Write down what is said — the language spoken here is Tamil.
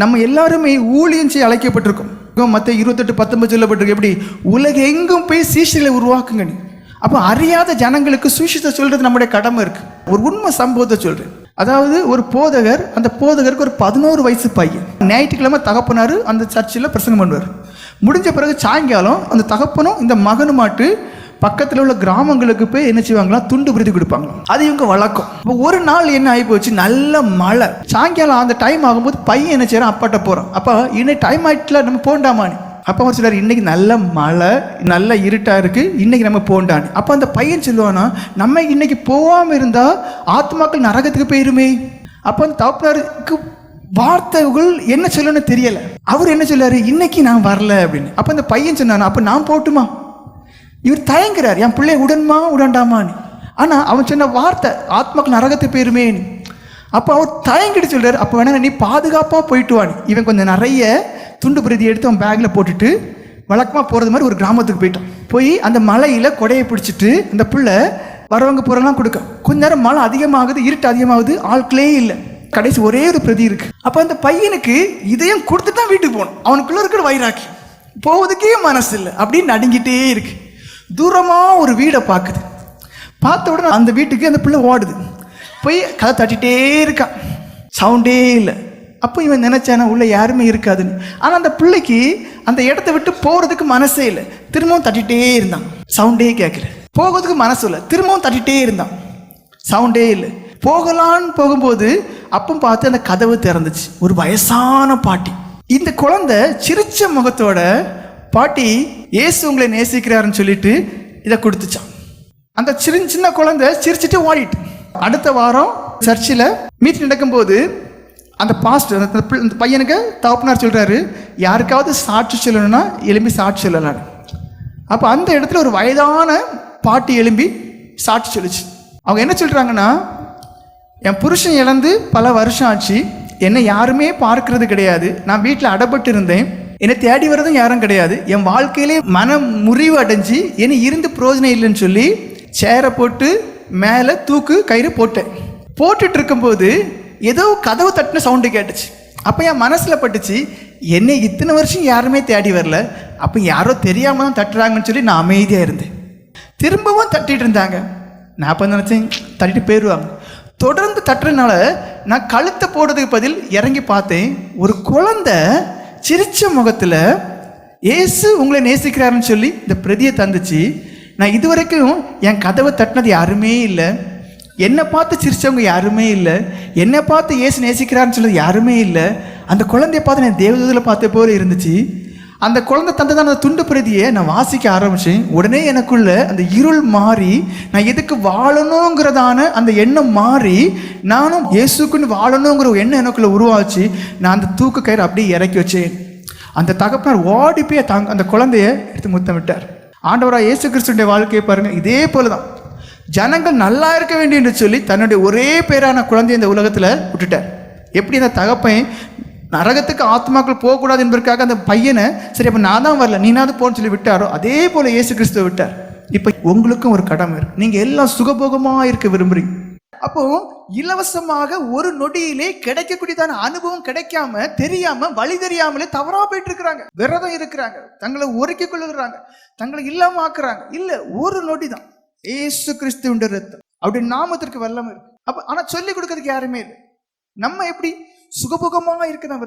நம்ம எல்லாருமே ஊழியம் செய்ய அழைக்கப்பட்டிருக்கோம். மற்ற இருபத்தெட்டு பத்தொன்பது சொல்லப்பட்டிருக்கு. எப்படி? உலகெங்கும் போய் சீஷர்களை உருவாக்குங்க நீ. அப்போ அறியாத ஜனங்களுக்கு சுஷித்தை சொல்கிறது நம்முடைய கடமை இருக்குது ஒரு உண்மை சம்பவத்தை சொல்கிறேன் அதாவது ஒரு போதகர் அந்த போதகருக்கு ஒரு பதினோரு வயசு பையன். ஞாயிற்றுக்கிழமை தகப்பனார் அந்த சர்ச்சில் பிரசங்கம் பண்ணுவார். முடிஞ்ச பிறகு சாயங்காலம் அந்த தகப்பனும் இந்த மகனுமாட்டு பக்கத்தில் உள்ள கிராமங்களுக்கு போய் என்ன செய்வாங்களா? துண்டு பிரித்து கொடுப்பாங்க அது இவங்க வழக்கம் இப்போ ஒரு நாள் என்ன ஆகி போச்சு நல்ல மழை. சாயங்காலம் அந்த டைம் ஆகும்போது பையன் என்ன செய்யறான் அப்பாட்ட போகிறான் அப்போ இன்னும் டைம் ஆயிட்டுல நம்ம போண்டாமான்னு. அப்போ அவர் சொல்றாரு இன்னைக்கு நல்ல மழை நல்ல இருட்டாக இருக்குது இன்னைக்கு நம்ம போண்டான்னு. அப்போ அந்த பையன் சொல்லுவானா நம்ம இன்னைக்கு போகாமல் இருந்தால் ஆத்மாக்கள் நரகத்துக்கு போயிருமே. அப்போ அந்த தகப்பனாருக்கு வார்த்தைகள் என்ன சொல்லணும்னு தெரியலை. அவர் என்ன சொல்லாரு இன்னைக்கு நான் வரல அப்படின்னு. அப்போ அந்த பையன் சொன்னானா அப்போ நான் போட்டுமா? இவர் தயங்குறார் என் பிள்ளை உடன்மா உடண்டாமான்னு ஆனால் அவன் சொன்ன வார்த்தை ஆத்மாக்கு நரகத்து போயிருமேன்னு அப்போ அவர் தயங்கிட்டு சொல்கிறார் அப்போ வேணா நீ பாதுகாப்பாக போயிட்டு வான்னு இவன் கொஞ்சம் நிறைய துண்டு பிரதி எடுத்து அவன் பேக்கில் போட்டுட்டு வழக்கமாக போகிறது மாதிரி ஒரு கிராமத்துக்கு போயிட்டான். போய் அந்த மலையில் கொடையை பிடிச்சிட்டு அந்த பிள்ளை வரவங்க போகிறலாம் கொடுக்க. கொஞ்ச நேரம் மழை அதிகமாகுது இருட்டு அதிகமாகுது ஆட்களே இல்லை. கடைசி ஒரே ஒரு பிரதி இருக்குது அப்போ அந்த பையனுக்கு இதையும் கொடுத்து தான் வீட்டுக்கு போகணும். அவனுக்குள்ளே இருக்கிற வயிறாக்கி போவதுக்கே மனசு இல்லை. அப்படின்னு நடுங்கிட்டே இருக்குது தூரமாக ஒரு வீடை பார்க்குது. பார்த்த உடனே அந்த வீட்டுக்கு அந்த பிள்ளை ஓடுது. போய் கதை தட்டிகிட்டே இருக்கான் சவுண்டே இல்லை. அப்போ இவன் நினைச்சானா உள்ளே யாருமே இருக்காதுன்னு. ஆனால் அந்த பிள்ளைக்கு அந்த இடத்த விட்டு போகிறதுக்கு மனசே இல்லை. திரும்பவும் தட்டிகிட்டே இருந்தான். சவுண்டே கேட்கல போகிறதுக்கு மனசு இல்லை. திரும்பவும் தட்டிகிட்டே இருந்தான். சவுண்டே இல்லை. போகலான்னு போகும்போது அப்போ பார்த்து அந்த கதவு திறந்துச்சு. ஒரு வயசான பாட்டி. இந்த குழந்தை சிரிச்ச முகத்தோட பாட்டி இயேசு உங்களை நேசிக்கிறாருன்னு சொல்லிட்டு இதை கொடுத்துச்சான் அந்த சின்ன சின்ன குழந்தை சிரிச்சிட்டு ஓடிட்டு. அடுத்த வாரம் சர்ச்சில் மீட் நடக்கும்போது அந்த பாஸ்ட் அந்த அந்த பையனுக்கு தகப்பனார் சொல்கிறாரு யாருக்காவது சாட்சி சொல்லணும்னா எலும்பி சாட்சி சொல்லலாம். அப்போ அந்த இடத்துல ஒரு வயதான பாட்டி எழும்பி சாட்சி சொல்லுச்சு. அவங்க என்ன சொல்கிறாங்கன்னா என் புருஷன் இழந்து பல வருஷம் ஆச்சு. என்னை யாருமே பார்க்கறது கிடையாது. நான் வீட்டில் அடப்பட்டு இருந்தேன். என்னை தேடி வரதும் யாரும் கிடையாது. என் வாழ்க்கையிலே மன முறிவு அடைஞ்சு என்னை இருந்து பிரயோஜனம் இல்லைன்னு சொல்லி சேரை போட்டு மேலே தூக்கு கயிறு போட்டேன். போட்டுட்டு இருக்கும்போது ஏதோ கதவு தட்டின சவுண்டு கேட்டுச்சு. அப்போ என் மனசில் பட்டுச்சு என்னை இத்தனை வருஷம் யாருமே தேடி வரல. அப்போ யாரோ தெரியாமல் தான் தட்டுறாங்கன்னு சொல்லி நான் அமைதியாக இருந்தேன். திரும்பவும் தட்டிட்டு இருந்தாங்க. நான் அப்போ நினச்சேன்? தட்டிட்டு போயிடுவாங்க தொடர்ந்து தட்டுறதுனால நான் கழுத்தை போடுறதுக்கு பதில் இறங்கி பார்த்தேன். ஒரு குழந்தை சிரிச்ச முகத்தில் ஏசு உங்களை நேசிக்கிறாருன்னு சொல்லி இந்த பிரதியை தந்துச்சு. நான் இதுவரைக்கும் என் கதவை தட்டினது யாருமே இல்லை. என்னை பார்த்து சிரிச்சவங்க யாருமே இல்லை. என்னை பார்த்து ஏசு நேசிக்கிறாருன்னு சொல்றது யாருமே இல்லை. அந்த குழந்தைய பார்த்து நான் தேவதூதில் பார்த்த போல இருந்துச்சு. அந்த குழந்தை தந்ததான அந்த துண்டு பிரதியை நான் வாசிக்க ஆரம்பித்தேன் உடனே எனக்குள்ள அந்த இருள் மாறி நான் எதுக்கு வாழணுங்கிறதான அந்த எண்ணம் மாறி நானும் இயேசுக்குன்னு வாழணுங்கிற ஒரு எண்ணம் எனக்குள்ள உருவாச்சு. நான் அந்த தூக்கு கயிறு அப்படியே இறக்கி வச்சேன். அந்த தகப்பனார் ஓடி போய் தாங்க அந்த குழந்தைய எடுத்து முத்தமிட்டார் ஆண்டவராக இயேசு கிறிஸ்துடைய வாழ்க்கையை பாருங்கள் இதே போல தான் ஜனங்கள் நல்லா இருக்க வேண்டும் என்று சொல்லி தன்னுடைய ஒரே பேரான குழந்தையை இந்த உலகத்தில் விட்டுட்டார். எப்படி அந்த தகப்பன் நரகத்துக்கு ஆத்மாக்கள் போகக்கூடாது என்பதற்காக அந்த பையனை சரி அப்போ நான் தான் வரல நீனாவது போன்னு சொல்லி விட்டாரோ? அதே போல இயேசு கிறிஸ்துவை விட்டார். இப்போ உங்களுக்கும் ஒரு கடமை இருக்கு. நீங்கள் எல்லாம் சுகபோகமாக இருக்க விரும்புறீங்க. அப்போ இலவசமாக ஒரு நொடியிலே கிடைக்கக்கூடியதான அனுபவம் கிடைக்காம தெரியாம வழி தெரியாமலே தவறா போயிட்டு இருக்கிறாங்க விரதம் இருக்கிறாங்க. தங்களை உரைக்க கொள்ளுகிறாங்க தங்களை இல்லாம ஆக்குறாங்க இல்ல ஒரு நொடி தான் ஏசு கிறிஸ்துவின் ரத்தம். அப்படி நாமத்திற்கு வல்லமை இருக்கு. அப்ப ஆனா சொல்லி கொடுக்கறதுக்கு யாருமே இல்லை. நம்ம எப்படி? சுகபோகமாக இருக்க நான்